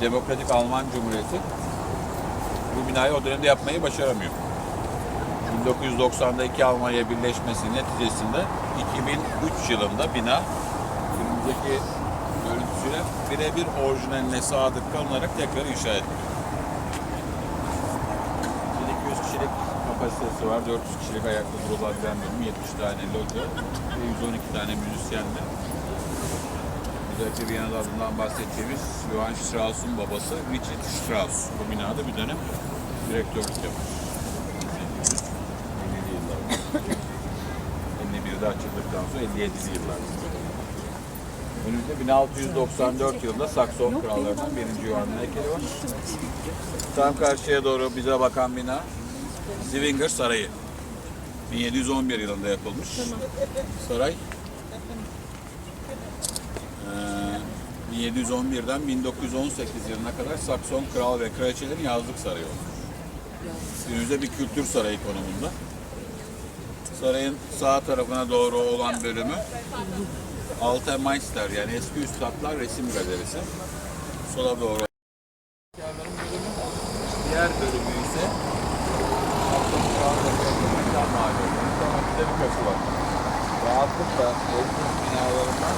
Demokratik Alman Cumhuriyeti bu binayı o dönemde yapmayı başaramıyor. 1990'da iki Almanya birleşmesi neticesinde 2003 yılında bina filmdeki görüntüsüyle birebir orijinaline sadık kalınarak tekrar inşa edildi. 200 kişilik kapasitesi var. 400 kişilik ayakta durulabilen bölüm, 70 tane loca ve 112 tane müzisyenle. Özellikle Viyana'da adından bahsedeceğimiz Johann Strauss'un babası Richard Strauss. Bu binada bir dönem direktörlük yapmış. 50'li yıllarda. 51'de açıldıktan sonra 57'li yıllarda. Önümüzde 1694 yılında Sakson krallarından 1. Yohan'ın heykeli var. Tam karşıya doğru bize bakan bina Zwinger Sarayı. 1711 yılında yapılmış. Saray 1711'den 1918 yılına kadar Sakson kral ve kraliçelerin yazlık sarayı olmuş. Günümüzde bir kültür sarayı konumunda. Sarayın sağ tarafına doğru olan bölümü Alte Meister yani eski üstadlar resim galerisi. Sola doğru. Diğer bölümü ise Sakson kral ve kraliçelerin mahalli. Sonra bir kapı var. Rahatlıkla eski binalarından